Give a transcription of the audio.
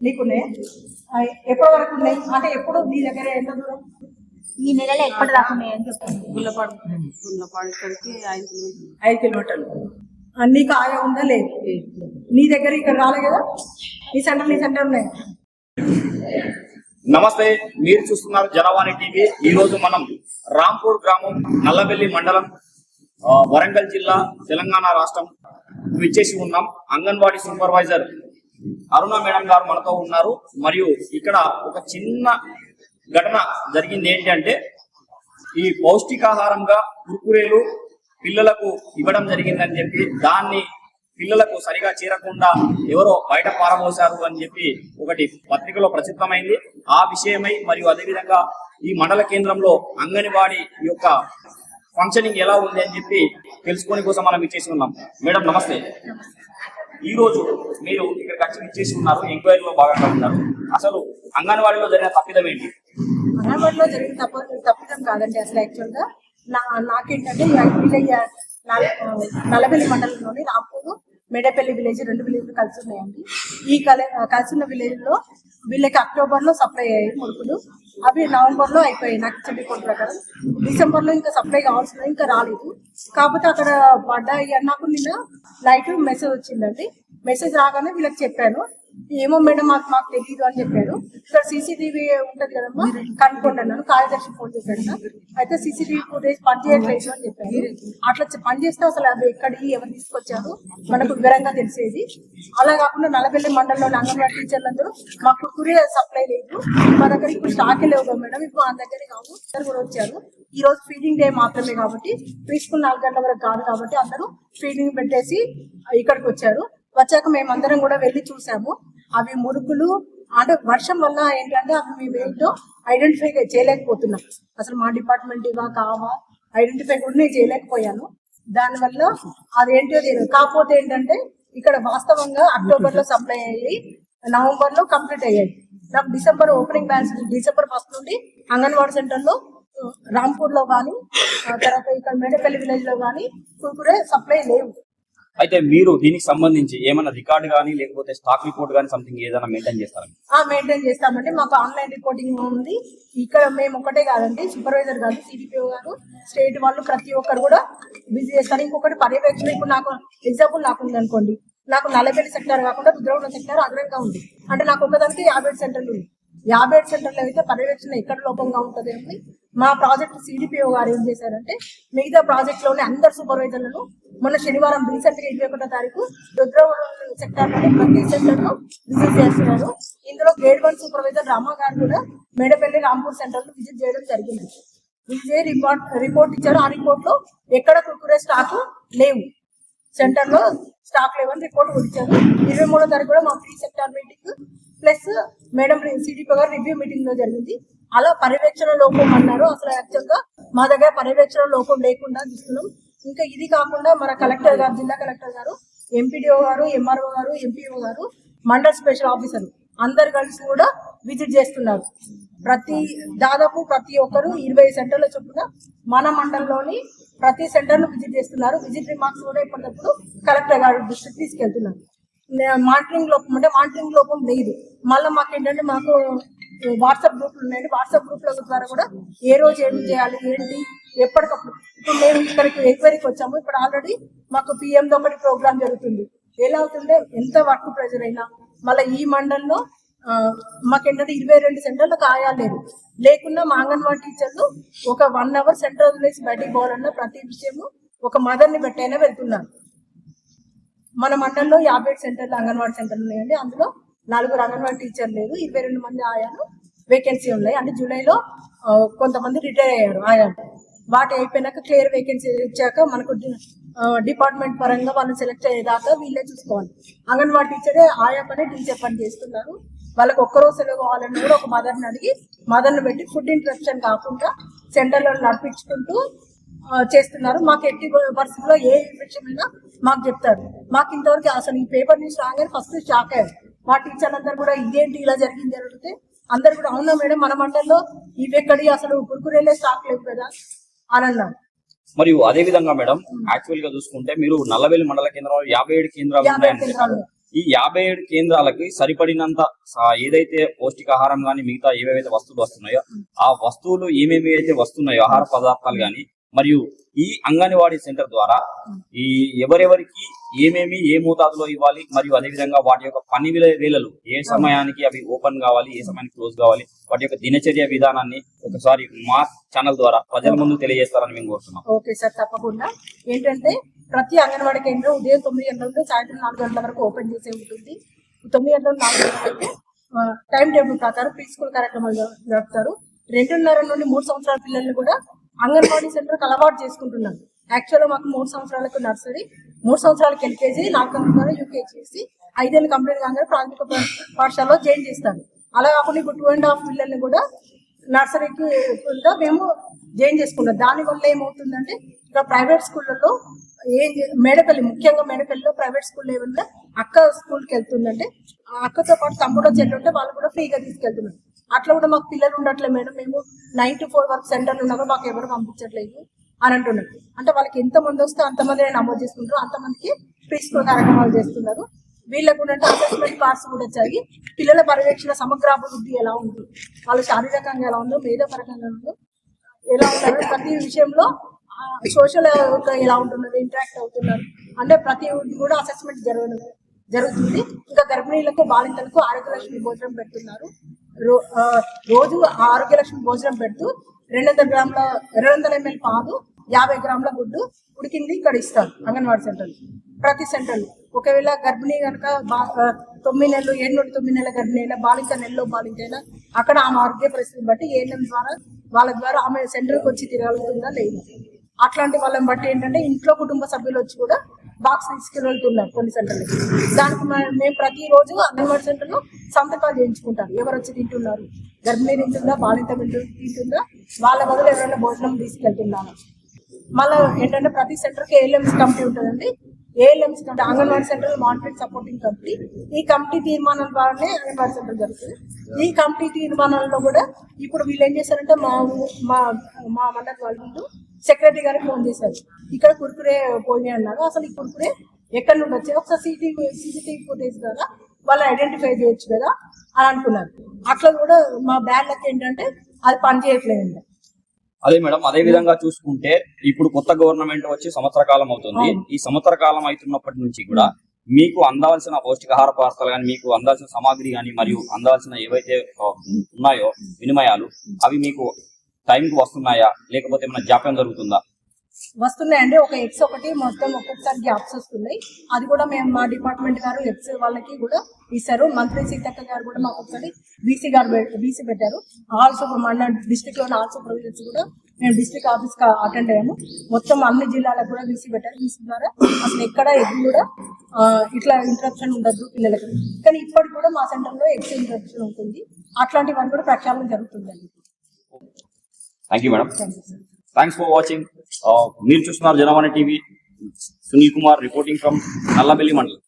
నీకున్నాయి? ఎప్పటి వరకు ఉన్నాయి? అంటే ఎప్పుడు నీ దగ్గర ఎంత దూరం? ఈ నెలలో ఎప్పటి దాకా ఉన్నాయని చెప్తాను గుల్లపాడు గుల్లపాడు ఇక్కడికి ఐదు కిలోమీటర్లు. ఐదు కిలోమీటర్లు నీకు ఆయా ఉందా? లేదు. నీ దగ్గర ఇక్కడ రాలే కదా? నీ సెంటర్ నీ సెంటర్ ఉన్నాయి. నమస్తే మీరు చూస్తున్నారు జనవాణి టీవీ. ఈ రోజు మనం రాంపూర్ గ్రామం నల్లబెల్లి మండలం ఆ, వరంగల్ జిల్లా తెలంగాణ రాష్ట్రం విచ్చేసి ఉన్నాం. అంగన్వాడీ సూపర్వైజర్ అరుణ మేడం గారు మనతో ఉన్నారు. మరియు ఇక్కడ ఒక చిన్న ఘటన జరిగింది ఏంటంటే ఈ పౌష్టికాహారంగా కుర్కురేలు పిల్లలకు ఇవ్వడం జరిగిందని చెప్పి దాన్ని పిల్లలకు సరిగా చేరకుండా ఎవరో బయట పారబోసారు అని చెప్పి ఒకటి పత్రికలో ప్రసిద్ధమైంది ఆ విషయమై మరియు అదేవిధంగా ఈ మండల కేంద్రంలో అంగన్వాడీ యొక్క ఫంక్షనింగ్ ఎలా ఉంది అని చెప్పి తెలుసుకొని కోసం మనం ఇచ్చేసి ఉన్నాం. మేడం నమస్తే. ఈ రోజు మీరు ఇక్కడికి వచ్చి ఇచ్చేసి ఉన్నారు ఎంక్వైరీలో భాగంగా ఉన్నారు. అసలు అంగన్వాడీలో జరిగిన తప్పిదం ఏంటి? అంగన్వాడిలో జరిగిన తప్ప తప్పిదం కాదండి అసలు యాక్చువల్గా. నా నాకేంటంటే ఈ విలేజ్ నల- నల్లబెల్లి మండలంలోని రాంపూరు మేడపల్లి విలేజ్ రెండు విలేజ్లు కలిసి ఉన్నాయండి. ఈ కల కలిసి ఉన్న విలేజ్లో వీళ్ళకి అక్టోబర్లో సప్లై అయ్యాయి మురుకులు అవి నవంబర్లో అయిపోయాయి నాకు ఇచ్చిన రిపోర్ట్ ప్రకారం. డిసెంబర్లో ఇంకా సప్లై కావాల్సిన ఇంకా రాలేదు. కాకపోతే అక్కడ పడ్డాయి అని నాకు నిన్న నైట్ మెసేజ్ వచ్చిందండి. మెసేజ్ రాగానే వీళ్ళకి చెప్పాను. ఏమో మేడం మాకు మాకు తెలియదు అని చెప్పారు. ఇక్కడ సీసీటీవీ ఉంటది కదమ్మా కనుక్కోండి అన్నాను. కార్యదర్శి ఫోన్ చేశాడు అయితే సీసీటీవీ ఫుటేజ్ పనిచేయట్లేదు అని చెప్పారు. అట్లా పని చేస్తే అసలు అవి ఎక్కడి ఎవరు తీసుకొచ్చారు మనకు వివరంగా తెలిసేది. అలా కాకుండా నలబెల్లి మండలంలోని అంగన్వాడీ టీచర్లందరూ మాకు కురే సప్లై లేదు. మా దగ్గర ఇప్పుడు స్టాక్ లేవు మేడం ఇప్పుడు ఆ దగ్గర కావు. ఇద్దరు కూడా వచ్చారు. ఈ రోజు ఫీడింగ్ డే మాత్రమే కాబట్టి ప్రీస్కూల్ నాలుగు గంటల వరకు కాదు కాబట్టి అందరూ ఫీడింగ్ పెట్టేసి ఇక్కడికి వచ్చారు. వచ్చాక మేమందరం కూడా వెళ్ళి చూసాము. అవి మురుగులు అంటే వర్షం వల్ల ఏంటంటే అవి మేము ఏంటో ఐడెంటిఫై చేయలేకపోతున్నాం. అసలు మా డిపార్ట్మెంట్ ఇవా కావా ఐడెంటిఫై కూడా నేను చేయలేకపోయాను. దానివల్ల అదేంటో తెలియదు. కాకపోతే ఏంటంటే ఇక్కడ వాస్తవంగా అక్టోబర్లో సప్లై అయ్యి నవంబర్లో కంప్లీట్ అయ్యాయి. నాకు December opening batch December first నుండి అంగన్వాడీ సెంటర్లో రాంపూర్లో కానీ తర్వాత ఇక్కడ మేడపల్లి విలేజ్లో కానీ కుర్కురే సప్లై లేవు. అయితే మీరు దీనికి సంబంధించి ఏమైనా రికార్డు కానీ లేకపోతే స్టాక్ రిపోర్ట్ కానీ సంథింగ్ ఏదైనా మెయింటైన్ చేస్తారా? ఆ మెయింటైన్ చేస్తామంటే మాకు ఆన్లైన్ రిపోర్టింగ్ ఉంది. ఇక్కడ మేము ఒకటే కాదండి సూపర్వైజర్ గారు సిడిపిఓ గారు స్టేట్ వాళ్ళు ప్రతి ఒక్కరు కూడా బిజీ చేస్తారు. ఇంకొకటి పర్యవేక్షణ ఇప్పుడు నాకు ఎగ్జాంపుల్ నాకు ఉంది అనుకోండి. నాకు నలభై సెక్టర్ కాకుండా రుద్రవరం సెక్టర్ అగ్రంగా ఉంది. అంటే నాకు ఒకదానికి యాభై సెంటర్లు ఉంది యాభై ఏడు సెంటర్లు అయితే పర్యవేక్షణ ఎక్కడ లోపంగా ఉంటుంది అని మా ప్రాజెక్ట్ సిడిపిఓ గారు ఏం చేశారంటే మిగతా ప్రాజెక్ట్లోని అందరు సూపర్వైజర్లను మొన్న శనివారం రీసెంట్గా ఇరవై ఒకటో తారీఖు రుద్రవరం సెక్టర్ ప్రతి సెంటర్లో విజిట్ చేస్తున్నారు. ఇందులో grade one supervisor Rama garu కూడా మేడపల్లి రాంపూర్ సెంటర్లో విజిట్ చేయడం జరిగింది. విజిట్ రిపోర్ట్ రిపోర్ట్ ఇచ్చారు ఆ రిపోర్ట్లో ఎక్కడ కుర్కురే స్టాక్ లేవు. సెంటర్లో స్టాక్ లేవని రిపోర్ట్ ఇచ్చారు. ఇరవై మూడో తారీఖు కూడా మా pre sector meeting plus madam CDPO గారు రివ్యూ మీటింగ్లో జరిగింది. అలా పర్యవేక్షణ లోపం అన్నారు. అసలు యాక్చువల్గా మా దగ్గర పర్యవేక్షణ లోపం లేకుండా చూస్తున్నాం. ఇంకా ఇది కాకుండా మన కలెక్టర్ గారు జిల్లా కలెక్టర్ గారు ఎంపీడీఓ గారు ఎంఆర్ఓ గారు ఎంపీఓ గారు మండల్ స్పెషల్ ఆఫీసర్ అందరు కలిసి కూడా విజిట్ చేస్తున్నారు. ప్రతి దాదాపు ప్రతి ఒక్కరు ఇరవై సెంటర్ల చొప్పున మన మండలంలోని ప్రతి సెంటర్ను విజిట్ చేస్తున్నారు. విజిట్ రిమార్క్స్ కూడా ఇప్పటికప్పుడు కలెక్టర్ గారు దృష్టికి తీసుకెళ్తున్నారు. మానిటరింగ్ లోపం అంటే మానిటరింగ్ లోపం లేదు. మళ్ళీ మాకు ఏంటంటే మాకు వాట్సాప్ గ్రూప్లు ఉన్నాయండి. వాట్సాప్ గ్రూప్ల ద్వారా కూడా ఏ రోజు ఏం చేయాలి ఏంటి ఎప్పటికప్పుడు. ఇప్పుడు మేము ఇక్కడికి ఎంక్వైరీకి వచ్చాము. ఇప్పుడు ఆల్రెడీ మాకు పిఎంతో ఒకటి ప్రోగ్రామ్ జరుగుతుంది. ఎలా అవుతుంటే ఎంత వర్క్ ప్రెజర్ అయినా మళ్ళీ ఈ మండలంలో ఆ, మాకేంటంటే ఇరవై రెండు సెంటర్లు కాయాలేదు లేకున్నా మా అంగన్వాడీ టీచర్లు ఒక వన్ అవర్ సెంటర్ వదిలేసి బయటికి పోవాలన్నా ప్రతి విషయము ఒక మదర్ని పెట్టైనా వెళ్తున్నారు. మన మండలంలో యాభై ఏడు సెంటర్లు అంగన్వాడీ సెంటర్లు ఉన్నాయండి. అందులో నలుగురు అంగన్వాడీ టీచర్ లేరు. ఇరవై రెండు మంది ఆయాలు. వేకెన్సీ ఉన్నాయి. అంటే జూలైలో కొంతమంది రిటైర్ అయ్యారు ఆయాలు. వాటి అయిపోయినాక క్లియర్ వేకెన్సీ ఇచ్చాక మనకు డిపార్ట్మెంట్ పరంగా వాళ్ళు సెలెక్ట్ అయ్యేదాకా వీళ్ళే చూసుకోవాలి. అంగన్వాడీ టీచరే ఆయా పని టీచర్ పని చేస్తున్నారు. వాళ్ళకి ఒక్కరోజు సెలవు కావాలని కూడా ఒక మదర్ని అడిగి మదర్ని పెట్టి ఫుడ్ ఇంట్రప్షన్ కాకుండా సెంటర్లో నడిపించుకుంటూ చేస్తున్నారు. మాకు ఎట్టి పరిస్థితుల్లో ఏ ఇన్ఫెక్షన్ అయినా మాకు చెప్తారు. మాకు ఇంతవరకు అసలు ఈ పేపర్ న్యూస్ రాగానే ఫస్ట్ షాక్ అయ్యారు మా టీచర్లు అందరూ కూడా ఇదేంటి ఇలా జరిగింది జరిగితే అడిగితే అందరు కూడా అవునా మేడం? మన మండలంలో ఇవి ఎక్కడి? అసలు కురుకురేలే స్టాక్ లేవు కదా. అన్నారు మరియు అదే విధంగా మేడం యాక్చువల్గా చూసుకుంటే మీరు నల్లవెల్లి మండల కేంద్రంలో యాభై ఏడు కేంద్రాలు ఉన్నాయని. చెప్పారు. ఈ యాభై ఏడు కేంద్రాలకి సరిపడినంత ఏదైతే పౌష్టికాహారం గాని మిగతా ఏవేవైతే వస్తువులు వస్తున్నాయో ఆ వస్తువులు ఏమేమి అయితే వస్తున్నాయో ఆహార పదార్థాలు గాని మరియు ఈ అంగన్వాడీ సెంటర్ ద్వారా ఈ ఎవరెవరికి ఏమేమి ఏ మోతాదులో ఇవ్వాలి మరియు అదే విధంగా వాటి యొక్క పని వేళలు ఏ సమయానికి అవి ఓపెన్ కావాలి ఏ సమయానికి క్లోజ్ కావాలి వాటి యొక్క దినచర్య విధానాన్ని ఒకసారి మా ఛానల్ ద్వారా ప్రజల ముందు తెలియజేస్తారని మేము కోరుతున్నాం. ఓకే సార్ తప్పకుండా. ఏంటంటే ప్రతి అంగన్వాడీ కేంద్రం ఉదయం తొమ్మిది గంటల నుండి సాయంత్రం నాలుగు గంటల వరకు ఓపెన్ చేసే ఉంటుంది. తొమ్మిది గంటల నాలుగు గంటల వరకు టైం టేబుల్ ప్రకారం ప్రీ స్కూల్ కార్యక్రమాలు జరుపుతారు. రెండున్నర నుండి మూడు సంవత్సరాల పిల్లల్ని కూడా అంగన్వాడీ సెంటర్కి అలవాటు చేసుకుంటున్నారు యాక్చువల్గా మాకు మూడు సంవత్సరాలకు నర్సరీ మూడు సంవత్సరాలకు ఎల్కేజీ నాలుగు సంవత్సరాలు యూకేజీ చేసి ఐదేళ్ళు కంప్లీట్ కాగానే ప్రాథమిక పాఠశాలలో జాయిన్ చేస్తారు అలా కాకుండా ఇప్పుడు టూ అండ్ హాఫ్ పిల్లల్ని కూడా నర్సరీకి మేము జాయిన్ చేసుకుంటాం. దాని వల్ల ఏమవుతుందంటే ఇక్కడ ప్రైవేట్ స్కూళ్ళలో ఏం మేడపల్లి ముఖ్యంగా మేడపల్లిలో ప్రైవేట్ స్కూల్ ఏమన్నా అక్క స్కూల్కి వెళ్తుందంటే ఆ అక్కతో పాటు తమ్ముడు చెల్లి ఉంటే వాళ్ళు కూడా ఫ్రీగా తీసుకెళ్తున్నారు. అట్లా కూడా మాకు పిల్లలు ఉండట్లేదు మేడం. మేము నైన్ టు ఫోర్ వరకు సెంటర్లు ఉన్నా కూడా మాకు ఎవరు పంపించట్లేదు అని అంటున్నారు. అంటే వాళ్ళకి ఎంత మంది వస్తే అంతమంది నమోదు చేసుకుంటారు. అంతమందికి ప్రీ స్కూల్ కార్యక్రమాలు చేస్తున్నారు. వీళ్ళకు కూడా అసెస్మెంట్ కార్డ్స్ కూడా వచ్చాయి. పిల్లల పర్యవేక్షణ సమగ్ర అభివృద్ధి ఎలా ఉంది? వాళ్ళు శారీరకంగా ఎలా ఉందో మేధోపరకంగా ఉందో ఎలా ఉంటారు ప్రతి విషయంలో సోషల్ ఎలా ఉంటున్నారు ఇంటరాక్ట్ అవుతున్నారు. అంటే ప్రతి కూడా అసెస్మెంట్ జరగడం జరుగుతుంది. ఇంకా గర్భిణీలకు బాలింతలకు ఆరోగ్య లక్ష్మి భోజనం పెడుతున్నారు. రోజు ఆరోగ్య లక్ష్మి భోజనం పెడుతూ రెండు వందల గ్రాముల రెండు వందల ఎంఎల్ పాలు యాభై గ్రాముల గుడ్డు ఉడికింది ఇక్కడ ఇస్తారు అంగన్వాడీ సెంటర్ ప్రతి సెంటర్ ఒకవేళ గర్భిణీ కనుక బా- తొమ్మిది నెలలు ఏడు నుండి తొమ్మిది నెలల గర్భిణీ అయినా బాలింత నెలలో బాలింత అయినా అక్కడ ఆమె ఆరోగ్య పరిస్థితిని బట్టి ఏఎన్ఎం ద్వారా వాళ్ళ ద్వారా ఆమె సెంటర్కి వచ్చి తిరగలుగుతుందా లేదు. అట్లాంటి వాళ్ళని బట్టి ఏంటంటే ఇంట్లో కుటుంబ సభ్యులు వచ్చి కూడా బాక్స్ తీసుకుని వెళ్తున్నారు కొన్ని సెంటర్లకి దానికి మ- మేము ప్రతిరోజు అంగన్వాడీ సెంటర్లో సంతకాలు చేయించుకుంటారు ఎవరు వచ్చి తింటున్నారు? గర్భిణీ తింటుందా? బాలింత తింటుందా? వాళ్ళ బదులు ఎవరైనా భోజనం తీసుకెళ్తున్నాను మళ్ళీ ఏంటంటే ప్రతి సెంటర్కి ఏఎల్ఎంస్ కమిటీ ఉంటుందండి. ALMS committee anganwadi centre monitoring supporting committee. ఈ కమిటీ తీర్మానం ద్వారానే అంగన్వాడీ సెంటర్ జరుగుతుంది. ఈ కమిటీ తీర్మానాల్లో కూడా ఇప్పుడు వీళ్ళు ఏం చేశారంటే మా మా మా మండలి వాళ్ళు సెక్రటరీ గారికి ఫోన్ చేశారు. ఇక్కడ కుర్కురే పోయినాయి అన్నారు అసలు ఈ కుర్కురే ఎక్కడి నుండి వచ్చాయి? ఒకసారి సీటీవీ సీసీటీవీ ఫుటేజ్ ద్వారా వాళ్ళు ఐడెంటిఫై చేయొచ్చు కదా అని అనుకున్నారు. అట్లా కూడా మా బ్యాడ్లకి ఏంటంటే అది పనిచేయట్లేదండి అదే మేడం అదే విధంగా చూసుకుంటే ఇప్పుడు కొత్త గవర్నమెంట్ వచ్చి సంవత్సర కాలం అవుతుంది. ఈ సంవత్సర కాలం అవుతున్నప్పటి నుంచి కూడా మీకు అందాల్సిన పౌష్టికాహార పదార్థాలు కానీ మీకు అందాల్సిన సామాగ్రి కానీ మరియు అందాల్సిన ఏవైతే ఉన్నాయో వినిమయాలు అవి మీకు టైంకి వస్తున్నాయా? లేకపోతే ఏమైనా జాప్యం జరుగుతుందా? వస్తున్నాయండి. ఒక ఎక్స్ ఒకటి మొత్తం ఒక్కొక్కసారి గ్యాప్స్ వస్తున్నాయి. అది కూడా మేము మా డిపార్ట్మెంట్ గారు ఎక్స్ వాళ్ళకి కూడా ఇస్తారు. మంత్రి సీతక్క గారు కూడా మాకు ఒకసారి బీసీ గారు బీసీ పెట్టారు. ఆల్ సూపర్ మన డిస్టిక్లోని ఆల్ సూపర్వైజర్స్ కూడా మేము డిస్ట్రిక్ట్ ఆఫీస్ అటెండ్ అయ్యాము. మొత్తం అన్ని జిల్లాలకు కూడా బీసీ పెట్టారు. బీసీ ద్వారా అసలు ఎక్కడ ఎగ్ కూడా ఇట్లా ఇంటరప్షన్ ఉండదు పిల్లలకి. కానీ ఇప్పటికి కూడా మా సెంటర్లో ఎగ్స్ ఇంటరప్షన్ ఉంటుంది. అట్లాంటివన్నీ కూడా ప్రక్షాళన జరుగుతుందండి. Thank you madam thanks for watching మీరు చూస్తున్నారు Janavani TV Sunil Kumar reporting from Nallabelli మండలం